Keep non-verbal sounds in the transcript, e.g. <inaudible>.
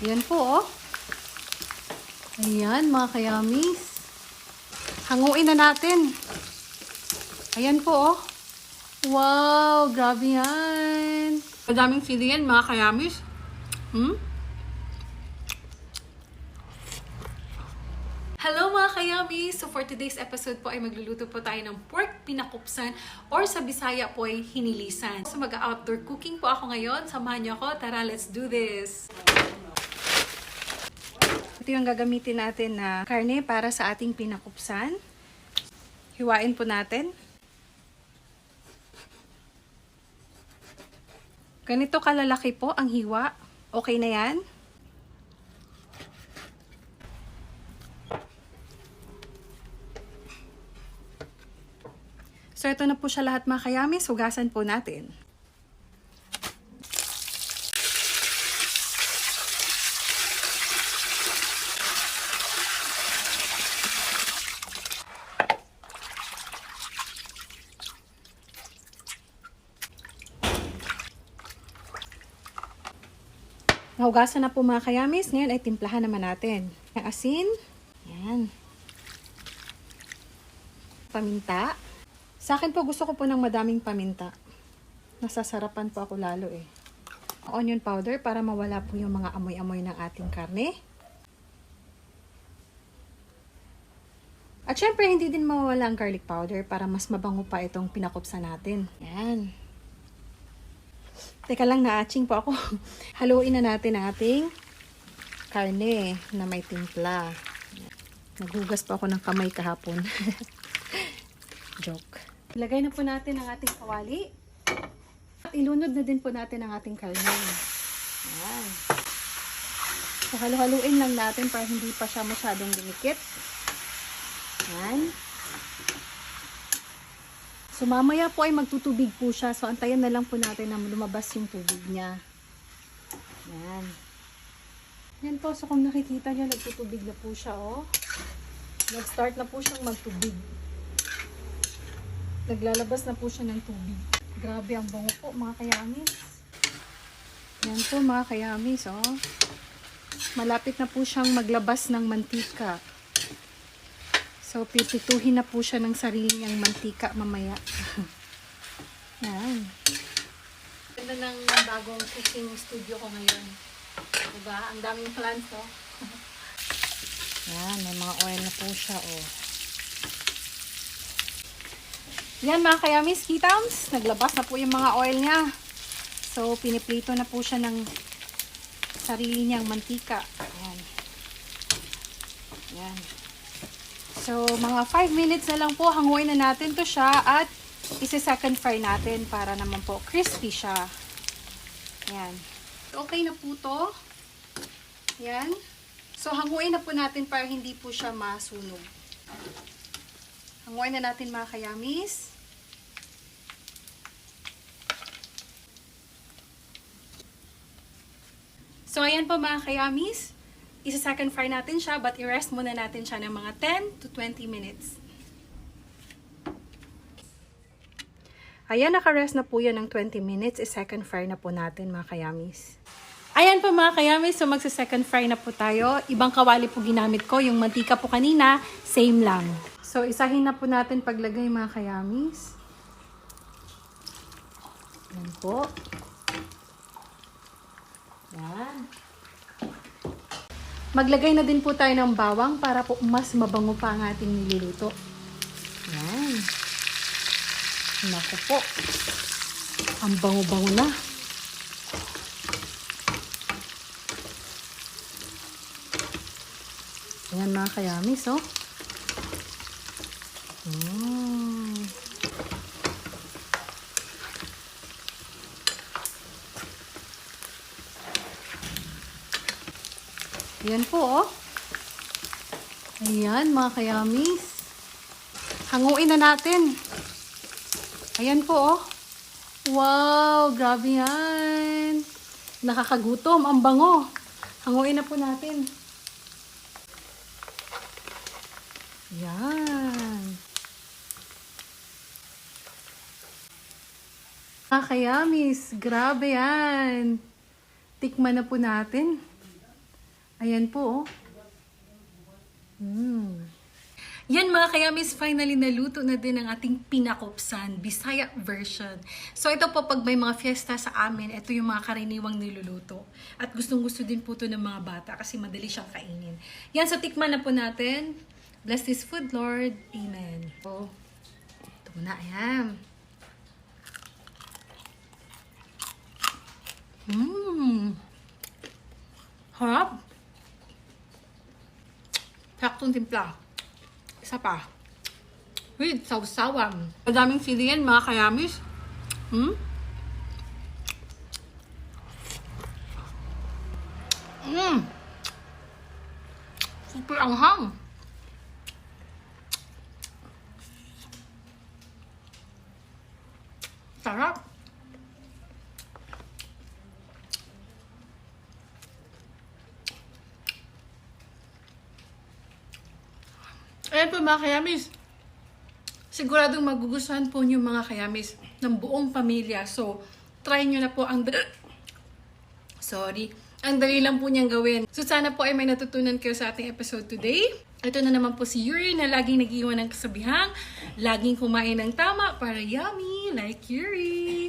Yan po, oh. Ayan, mga kayamis. Hanguin na natin. Ayan po, oh. Wow, grabe yan. Madaming sili yan, mga kayamis. Hmm? Hello mga kayami! So for today's episode po ay magluluto po tayo ng pork pinakupsan or sa Bisaya po ay hinilisan. So mag-outdoor cooking po ako ngayon. Samahan niyo ako. Tara, let's do this! Ito yung gagamitin natin na karne para sa ating pinakupsan. Hiwain po natin. Ganito kalalaki po ang hiwa. Okay na yan? So, ito na po siya lahat mga kayamis. Hugasan po natin. Nahugasan na po mga kayamis. Ngayon ay timplahan naman natin. Ang asin. Yan. Paminta. Sa akin po, gusto ko po ng madaming paminta. Nasasarapan po ako lalo eh. Onion powder para mawala po yung mga amoy-amoy ng ating karne. At syempre, hindi din mawawala ang garlic powder para mas mabango pa itong pinakupsa natin. Yan. Teka lang, naaching po ako. <laughs> Haluin na natin ating karne na may timpla. Naghugas pa ako ng kamay kahapon. <laughs> Joke. Ilagay na po natin ang ating kawali. At ilunod na din po natin ang ating karne. Ayan. So, halu-haluin lang natin para hindi pa siya masyadong dumikit. Ayan. So, mamaya po ay magtutubig po siya. So, antayin na lang po natin na lumabas yung tubig niya. Ayan. Yan po. So, kung nakikita niyo, nagtutubig na po siya, oh. Nag-start na po siyang magtubig. Naglalabas na po siya ng tubig. Grabe ang bango po, mga kayamis. Yan po, mga kayamis, oh. Malapit na po siyang maglabas ng mantika. So, pipituhin na po siya ng sarili niyang mantika mamaya. <laughs> Yan. Ganda ng bagong cooking studio ko ngayon. Diba? Ang daming plants, oh. <laughs> Yan, may mga oil na po siya, oh. Yan mga kayamis, kitams. Naglabas na po yung mga oil niya. So, piniprito na po siya ng sarili niyang mantika. Ayan. Ayan. So, mga 5 minutes na lang po, hanguin na natin to siya at isi-second fry natin para naman po crispy siya. Ayan. Okay na po to. Ayan. So, hanguin na po natin para hindi po siya masunog. Hanguin na natin mga kayamis. So, ayan po mga kayamis. Isa-second fry natin siya, but i-rest muna natin siya ng mga 10 to 20 minutes. Ayan, naka-rest na po yan ng 20 minutes. I-second fry na po natin mga kayamis. Ayan po mga kayamis, so magsa-second fry na po tayo. Ibang kawali po ginamit ko. Yung mantika po kanina, same lang. So, isahin na po natin paglagay mga kayamis. Yan po. Yan. Maglagay na din po tayo ng bawang para po mas mabango pa ang ating niluluto. Yan. Naku po. Ang bango-bango na. Ayan mga kayamis, oh. Mm. Ayan po, oh. Ayan, mga kayamis. Hanguin na natin. Ayan po, oh. Wow, grabe yan. Nakakagutom, ang bango. Hanguin na po natin. Yan. Mga kayamis, grabe yan. Tikman na po natin. Ayan po, oh. Mm. Yan mga kayamis, finally naluto na din ang ating pinakopsan, Bisaya version. So ito po, pag may mga fiesta sa amin, ito yung mga karaniwang niluluto. At gustong gusto din po ito ng mga bata kasi madali siyang kainin. Yan, so tikman na po natin. Bless this food, Lord. Amen. Ito muna, ayan. Mmm. Harap. Saktong timpla. Isa pa. With sausawan. Madaming sili yan, mga kayamis. Hmm? Mmm. Super anghang. Ayan po mga kayamis. Siguradong magugustuhan po niyo mga kayamis ng buong pamilya. So, try nyo na po ang... <coughs> Sorry. Ang dali lang po niyang gawin. So, sana po ay may natutunan kayo sa ating episode today. Ito na naman po si Yuri na laging nag-iwan ng kasabihang, laging kumain ng tama para yummy like Yuri.